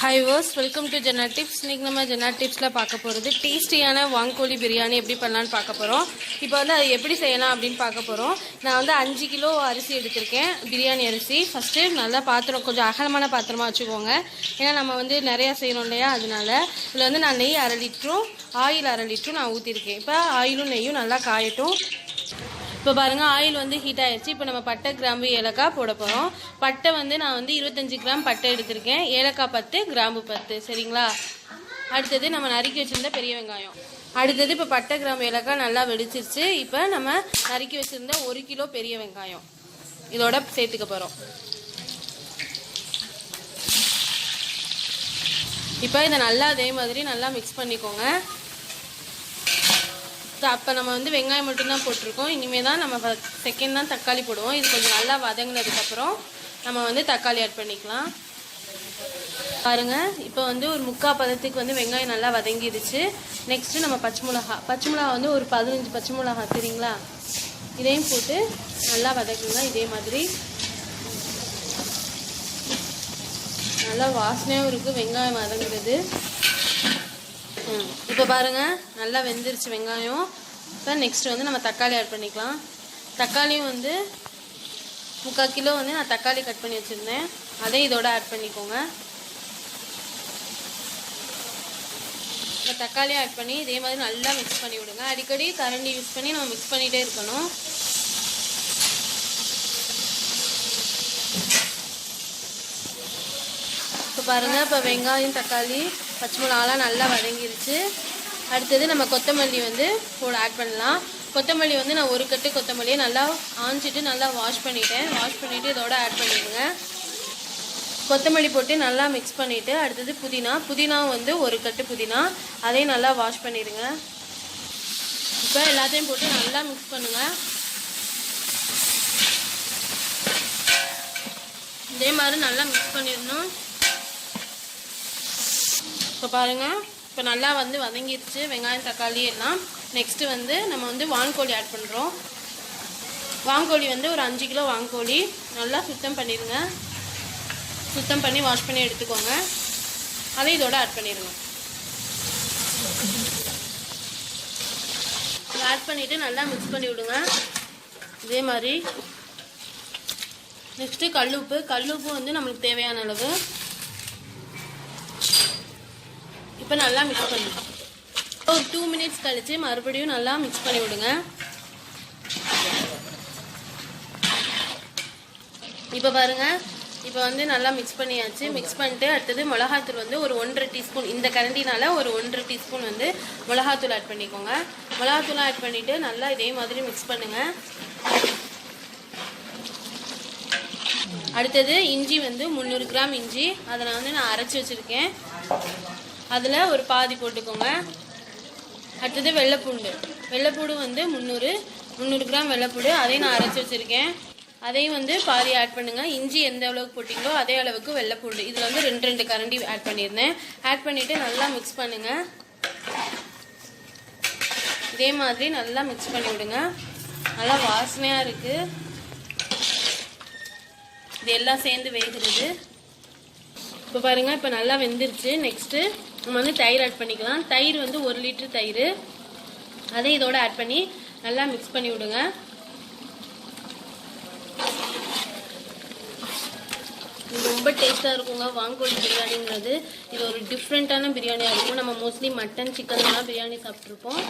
Hi viewers welcome to Jena tips இன்றைக்கி நம்ம ஜெனா டிப்ஸில் பார்க்க போகிறது டேஸ்டியான வாங்கோழி பிரியாணி எப்படி பண்ணலான்னு பார்க்க போகிறோம் இப்போ வந்து அது எப்படி செய்யலாம் அப்படின்னு பார்க்க போகிறோம் நான் வந்து அஞ்சு கிலோ அரிசி எடுத்திருக்கேன் பிரியாணி அரிசி. ஃபஸ்ட்டு நல்லா பாத்திரம் கொஞ்சம் அகலமான பாத்திரமாக வச்சுக்கோங்க. ஏன்னா நம்ம வந்து நிறையா செய்கிறோம் இல்லையா? அதனால இதில் வந்து நான் நெய் அரை லிட்டரும் ஆயில் அரை லிட்டரும் நான் ஊற்றிருக்கேன் இப்போ ஆயிலும் நெய்யும் நல்லா காயட்டும். இப்போ பாருங்க ஆயில் வந்து ஹீட் ஆயிடுச்சு இப்போ நம்ம பட்டை கிராம்பு ஏலக்காய் போட போகிறோம் பட்டை வந்து நான் வந்து இருபத்தஞ்சி கிராம் பட்டை எடுத்திருக்கேன். ஏலக்காய் பத்து கிராம்பு பத்து. சரிங்களா? அடுத்தது நம்ம நறுக்கி வச்சுருந்த பெரிய வெங்காயம். அடுத்தது இப்போ பட்டை கிராம்பு ஏலக்காய் நல்லா வெடிச்சிருச்சு. இப்போ நம்ம நறுக்கி வச்சுருந்த ஒரு கிலோ பெரிய வெங்காயம். இதோட சேர்த்துக்க போகிறோம் இப்போ இதை நல்லா அதே மாதிரி நல்லா மிக்ஸ் பண்ணிக்கோங்க. அப்போ நம்ம வந்து வெங்காயம் மட்டும்தான் போட்டிருக்கோம். இனிமேல் தான் நம்ம செகண்ட் தான் தக்காளி போடுவோம். இது கொஞ்சம் நல்லா வதங்கினதுக்கப்புறம் நம்ம வந்து தக்காளி ஆட் பண்ணிக்கலாம். பாருங்க இப்போ வந்து ஒரு முக்கால் பதத்துக்கு வந்து வெங்காயம் நல்லா வதங்கிடுச்சு. நெக்ஸ்ட்டு நம்ம பச்சை மிளகா பச்சை மிளகா வந்து ஒரு பதினஞ்சு பச்சை மிளகா சரிங்களா? இதையும் போட்டு நல்லா வதக்குங்க இதே மாதிரி. நல்லா வாசனையாகவும் இருக்குது வெங்காயம் வதங்குறது. இப்போ பாருங்க நல்லா வெந்துருச்சு வெங்காயம். இப்போ நெக்ஸ்ட்டு வந்து நம்ம தக்காளி ஆட் பண்ணிக்கலாம். தக்காளியும் வந்து முக்கால் கிலோ வந்து நான் தக்காளி கட் பண்ணி வச்சுருந்தேன். அதையும் இதோட ஆட் பண்ணிக்கோங்க. இப்போ தக்காளி ஆட் பண்ணி இதே மாதிரி நல்லா மிக்ஸ் பண்ணி விடுங்க. அடிக்கடி கரண்டி யூஸ் பண்ணி நம்ம மிக்ஸ் பண்ணிகிட்டே இருக்கணும். இப்போ பாருங்கள் இப்போ வெங்காயம் தக்காளி பச்சை மிளகாலாம் நல்லா வதங்கிருச்சு. அடுத்தது நம்ம கொத்தமல்லி வந்து கூட ஆட் பண்ணலாம். கொத்தமல்லி வந்து நான் ஒரு கட்டு கொத்தமல்லியை நல்லா ஆஞ்சிட்டு நல்லா வாஷ் பண்ணிட்டேன். வாஷ் பண்ணிவிட்டு இதோட ஆட் பண்ணிடுங்க. கொத்தமல்லி போட்டு நல்லா மிக்ஸ் பண்ணிவிட்டு அடுத்தது புதினா. புதினா வந்து ஒரு கட்டு புதினா. அதையும் நல்லா வாஷ் பண்ணிடுங்க. இப்போ எல்லாத்தையும் போட்டு நல்லா மிக்ஸ் பண்ணுங்கள் இதே மாதிரி நல்லா மிக்ஸ் பண்ணிடணும். இப்போ பாருங்கள் இப்போ நல்லா வந்து வதங்கிடுச்சு வெங்காயம் தக்காளி எல்லாம். நெக்ஸ்ட்டு வந்து நம்ம வந்து வான்கோழி ஆட் பண்ணுறோம் வாங்கோழி வந்து ஒரு அஞ்சு கிலோ வாங்கோழி நல்லா சுத்தம் பண்ணிடுங்க சுத்தம் பண்ணி வாஷ் பண்ணி எடுத்துக்கோங்க. அதை இதோட ஆட் பண்ணிடுங்க ஆட் பண்ணிவிட்டு நல்லா மிக்ஸ் பண்ணி விடுங்க. இதே மாதிரி. நெக்ஸ்ட்டு கல்லுப்பு. கல்லுப்பு வந்து நம்மளுக்கு தேவையான அளவு. இப்போ நல்லா மிக்ஸ் பண்ணுங்க ஒரு டூ மினிட்ஸ் கழித்து மறுபடியும் நல்லா மிக்ஸ் பண்ணி விடுங்க. இப்போ பாருங்க. இப்போ வந்து நல்லா மிக்ஸ் பண்ணியாச்சு. மிக்ஸ் பண்ணிட்டு அடுத்தது மிளகாத்தூள் வந்து ஒரு ஒன்றரை டீஸ்பூன் இந்த கரண்டினால் ஒரு ஒன்றரை டீஸ்பூன் வந்து மிளகாத்தூள் ஆட் பண்ணிக்கோங்க. மிளகாத்தூள் ஆட் பண்ணிவிட்டு நல்லா இதே மாதிரி மிக்ஸ் பண்ணுங்கள் அடுத்தது இஞ்சி வந்து முந்நூறு கிராம் இஞ்சி. அதை நான் வந்து நான் அரைச்சி வச்சுருக்கேன். அதில் ஒரு பாதி போட்டுக்கோங்க. அடுத்தது வெள்ளைப்பூண்டு. வெள்ளைப்பூடு வந்து முந்நூறு முந்நூறு கிராம் வெள்ளைப்பூடு. அதையும் நான் அரைச்சி வச்சுருக்கேன். அதையும் வந்து பாதி ஆட் பண்ணுங்கள் இஞ்சி எந்த அளவுக்கு போட்டிங்களோ அதே அளவுக்கு வெள்ளைப்பூண்டு. இதில் வந்து ரெண்டு ரெண்டு கரண்டி ஆட் பண்ணியிருந்தேன். ஆட் பண்ணிவிட்டு நல்லா மிக்ஸ் பண்ணுங்கள் இதே மாதிரி நல்லா மிக்ஸ் பண்ணி விடுங்க. நல்லா வாசனையாக இருக்குது இது எல்லாம் சேர்ந்து வேகிறது. இப்போ பாருங்கள் இப்போ நல்லா வெந்துருச்சு. நெக்ஸ்ட்டு நம்ம வந்து தயிர் ஆட் பண்ணிக்கலாம். தயிர் வந்து ஒரு லிட்டர் தயிர். அதை இதோட ஆட் பண்ணி நல்லா மிக்ஸ் பண்ணி விடுங்க. ரொம்ப டேஸ்ட்டாக இருக்குங்க. வாங்கோழி பிரியாணிங்கிறது. இது ஒரு டிஃப்ரெண்ட்டான பிரியாணியாக இருக்கும். நம்ம மோஸ்ட்லி மட்டன் சிக்கன்லாம் பிரியாணி சாப்பிட்ருப்போம்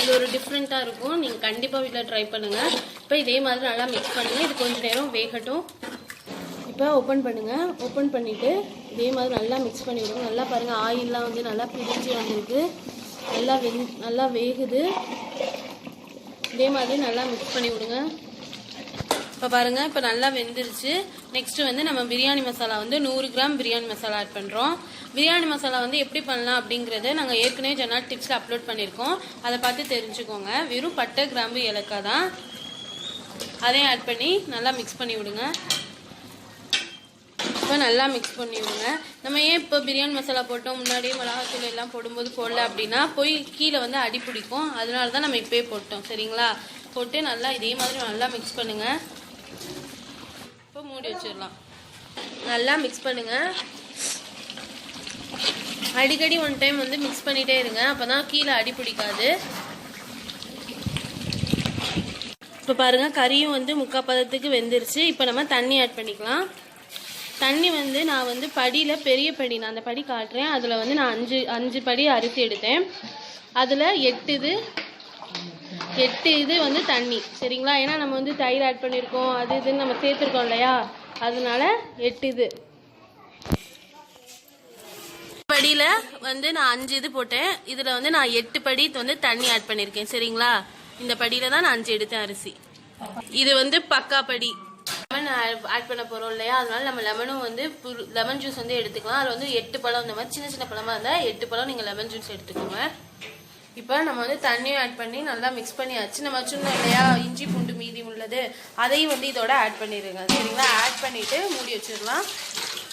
இது ஒரு டிஃப்ரெண்ட்டாக இருக்கும். நீங்கள் கண்டிப்பாக வீட்டில் ட்ரை பண்ணுங்கள் இப்போ இதே மாதிரி நல்லா மிக்ஸ் பண்ணுங்கள் இது கொஞ்சம் நேரம் வேகட்டும். இப்போ ஓப்பன் பண்ணுங்கள் ஓப்பன் பண்ணிவிட்டு இதே மாதிரி நல்லா மிக்ஸ் பண்ணி விடுங்க நல்லா பாருங்கள் ஆயிலெலாம் வந்து நல்லா பிரிஞ்சு வந்திருக்கு. நல்லா வெந் நல்லா வேகுது. இதே மாதிரி நல்லா மிக்ஸ் பண்ணி விடுங்க இப்போ பாருங்கள் இப்போ நல்லா வெந்துருச்சு. நெக்ஸ்ட்டு வந்து நம்ம பிரியாணி மசாலா வந்து நூறு கிராம் பிரியாணி மசாலா ஆட் பண்ணுறோம் பிரியாணி மசாலா வந்து எப்படி பண்ணலாம் அப்படிங்கிறத நாங்கள் ஏற்கனவே ஜெனால் டிப்ஸில் அப்லோட் பண்ணியிருக்கோம். அதை பார்த்து தெரிஞ்சுக்கோங்க. வெறும் பட்டை கிராம்பு ஏலக்காய் தான். அதையும் ஆட் பண்ணி நல்லா மிக்ஸ் பண்ணி விடுங்க இப்போ நல்லா மிக்ஸ் பண்ணிவிடுங்க நம்ம ஏன் இப்போ பிரியாணி மசாலா போட்டோம்? முன்னாடியே மிளகாத்தூள் எல்லாம் போடும்போது போடல அப்படின்னா போய் கீழே வந்து அடி பிடிக்கும். அதனால தான் நம்ம இப்போயே போட்டோம். சரிங்களா? போட்டு நல்லா இதே மாதிரி நல்லா மிக்ஸ் பண்ணுங்கள் இப்போ மூடி வச்சிடலாம். நல்லா மிக்ஸ் பண்ணுங்கள் அடிக்கடி ஒன் டைம் வந்து மிக்ஸ் பண்ணிகிட்டே இருங்க. அப்போ தான் கீழே அடி பிடிக்காது. இப்போ பாருங்கள் கறியும் வந்து முக்கால் பதத்துக்கு வெந்துருச்சு. இப்போ நம்ம தண்ணி ஆட் பண்ணிக்கலாம். தண்ணி வந்து நான் வந்து படியில் பெரிய படி நான் அந்த படி காட்டுறேன். அதில் வந்து நான் அஞ்சு அஞ்சு படி அரிசி எடுத்தேன். அதில் எட்டு இது எட்டு இது வந்து தண்ணி சரிங்களா? ஏன்னா நம்ம வந்து தயிர் ஆட் பண்ணியிருக்கோம் அது இதுன்னு நம்ம சேர்த்துருக்கோம் இல்லையா? அதனால எட்டு இது. படியில் வந்து நான் அஞ்சு இது போட்டேன். இதில் வந்து நான் எட்டு படி வந்து தண்ணி ஆட் பண்ணியிருக்கேன் சரிங்களா? இந்த படியில் தான் நான் அஞ்சு எடுத்தேன் அரிசி. இது வந்து பக்கா படி. லெமன் ஆட் பண்ண போகிறோம் இல்லையா? அதனால நம்ம லெமனும் வந்து லெமன் ஜூஸ் வந்து எடுத்துக்கலாம். அதில் வந்து எட்டு பழம் இந்த மாதிரி சின்ன சின்ன பழமாக இருந்தால் எட்டு பழம் நீங்கள் லெமன் ஜூஸ் எடுத்துக்கோங்க. இப்போ நம்ம வந்து தண்ணியும் ஆட் பண்ணி நல்லா மிக்ஸ் பண்ணியாச்சு. நம்ம வச்சுருந்தோம் இல்லையா? இஞ்சி பூண்டு மீதி உள்ளது. அதையும் வந்து இதோட ஆட் பண்ணிடுங்க சரிங்களா? ஆட் பண்ணிவிட்டு மூடி வச்சிடலாம்.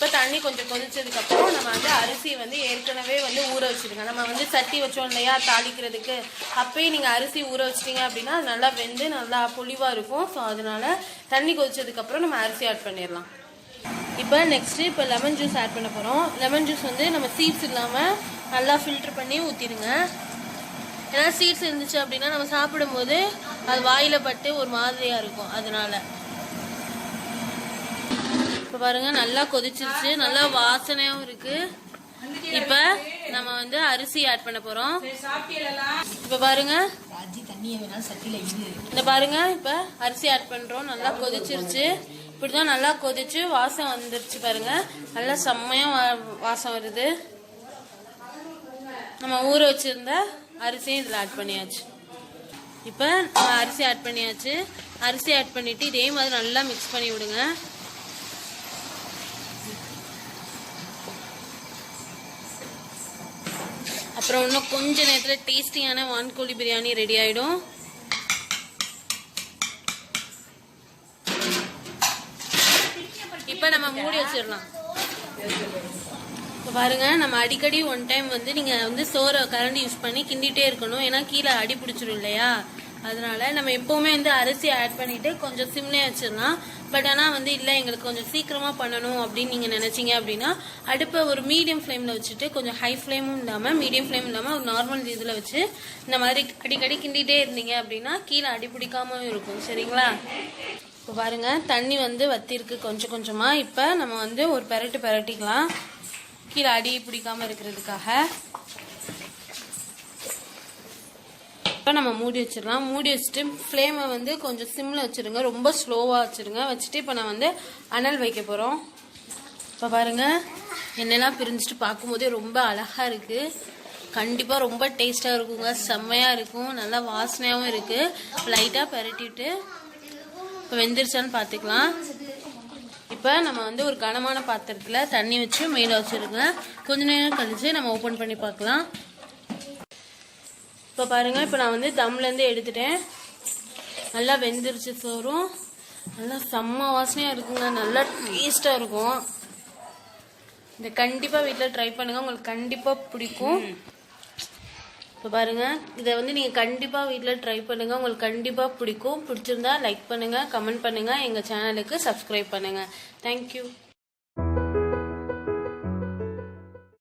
இப்போ தண்ணி கொஞ்சம் கொதிச்சதுக்கப்புறம் நம்ம வந்து அரிசி வந்து ஏற்கனவே வந்து ஊற வச்சிருங்க நம்ம வந்து சட்டி வச்சோம் இல்லையா தாளிக்கிறதுக்கு. அப்போயே நீங்கள் அரிசி ஊற வச்சிட்டிங்க அப்படின்னா அது நல்லா வெந்து நல்லா பொலிவாக இருக்கும். ஸோ அதனால தண்ணி கொதிச்சதுக்கப்புறம் நம்ம அரிசி ஆட் பண்ணிடலாம். இப்போ நெக்ஸ்ட்டு இப்போ லெமன் ஜூஸ் ஆட் பண்ண போகிறோம் லெமன் ஜூஸ் வந்து நம்ம சீட்ஸ் இல்லாமல் நல்லா ஃபில்டர் பண்ணி ஊற்றிடுங்க ஏன்னா சீட்ஸ் இருந்துச்சு அப்படின்னா நம்ம சாப்பிடும்போது அது வாயில் பட்டு ஒரு மாதிரியாக இருக்கும். அதனால பாருங்க நல்லா கொதிச்சிருச்சு. நல்லா வாசனையும் இருக்கு. இப்போ நம்ம வந்து அரிசி ஆட் பண்ண போகிறோம் இப்போ பாருங்க. இந்த பாருங்க இப்போ அரிசி ஆட் பண்ணுறோம் நல்லா கொதிச்சிருச்சு. இப்படிதான் நல்லா கொதிச்சு வாசம் வந்துருச்சு பாருங்க. நல்லா செம்மையா வா- வாசம் வருது. நம்ம ஊற வச்சிருந்த அரிசியும் இதில் ஆட் பண்ணியாச்சு. இப்போ நம்ம அரிசி ஆட் பண்ணியாச்சு. அரிசி ஆட் பண்ணிட்டு இதே மாதிரி நல்லா மிக்ஸ் பண்ணி விடுங்க. அப்புறம் இன்னும் கொஞ்ச நேரத்தில் டேஸ்டியான வான்கோழி பிரியாணி ரெடி ஆகிடும் இப்போ நம்ம மூடி வச்சிடலாம். இப்போ பாருங்க நம்ம அடிக்கடி ஒன் டைம் வந்து நீங்கள் வந்து சோறை கரண்டி யூஸ் பண்ணி கிண்டிகிட்டே இருக்கணும். ஏன்னா கீழே அடி பிடிச்சிரும் இல்லையா? அதனால நம்ம எப்பவுமே வந்து அரிசி ஆட் பண்ணிட்டு கொஞ்சம் சிம்லேயே வச்சிடலாம். பட் ஆனால் வந்து இல்லை எங்களுக்கு கொஞ்சம் சீக்கிரமாக பண்ணணும் அப்படின்னு நீங்கள் நினச்சிங்க அப்படின்னா அடுப்பை ஒரு மீடியம் ஃப்ளேமில் வச்சுட்டு கொஞ்சம் ஹை ஃப்ளேமும் இல்லாமல் மீடியம் ஃப்ளேம் இல்லாமல் ஒரு நார்மல் இதில் வச்சு இந்த மாதிரி அடிக்கடி கிண்டிகிட்டே இருந்தீங்க அப்படின்னா கீழே அடி பிடிக்காம இருக்கும். சரிங்களா? இப்போ பாருங்க தண்ணி வந்து வத்திருக்கு கொஞ்சம் கொஞ்சமாக இப்போ நம்ம வந்து ஒரு பெரட்டு பெரட்டிக்கலாம். கீழே அடி பிடிக்காமல் இருக்கிறதுக்காக. இப்போ நம்ம மூடி வச்சிடலாம். மூடி வச்சுட்டு ஃப்ளேமை வந்து கொஞ்சம் சிம்மில் வச்சுருங்க. ரொம்ப ஸ்லோவாக வச்சுருங்க. வச்சுட்டு இப்போ நான் வந்து அனல் வைக்க போகிறோம் இப்போ பாருங்கள் என்னெல்லாம் பிரிஞ்சுட்டு பார்க்கும்போதே ரொம்ப அழகாக இருக்குது கண்டிப்பாக ரொம்ப டேஸ்ட்டாக இருக்குங்க. செம்மையாக இருக்கும். நல்லா வாசனையாகவும் இருக்குது லைட்டாக பெரட்டிட்டு இப்போ வெந்துருச்சான்னு பார்த்துக்கலாம். இப்போ நம்ம வந்து ஒரு கனமான பாத்திரத்தில் தண்ணி வச்சு மேலே வச்சுருங்க. கொஞ்ச நேரம் கழித்து நம்ம ஓப்பன் பண்ணி பார்க்கலாம். இப்போ பாருங்கள் இப்போ நான் வந்து தம்லேருந்து எடுத்துட்டேன். நல்லா வெந்துருச்சு சோறும் நல்லா செம்ம வாசனையாக இருக்குங்க. நல்லா டேஸ்ட்டாக இருக்கும். இதை கண்டிப்பாக வீட்டில் ட்ரை பண்ணுங்கள் உங்களுக்கு கண்டிப்பாக பிடிக்கும். இப்போ பாருங்க இதை வந்து நீங்கள் கண்டிப்பாக வீட்டில் ட்ரை பண்ணுங்கள் உங்களுக்கு கண்டிப்பாக பிடிக்கும். பிடிச்சிருந்தா லைக் பண்ணுங்கள் கமெண்ட் பண்ணுங்கள் எங்கள் சேனலுக்கு சப்ஸ்கிரைப் பண்ணுங்கள் தேங்க்யூ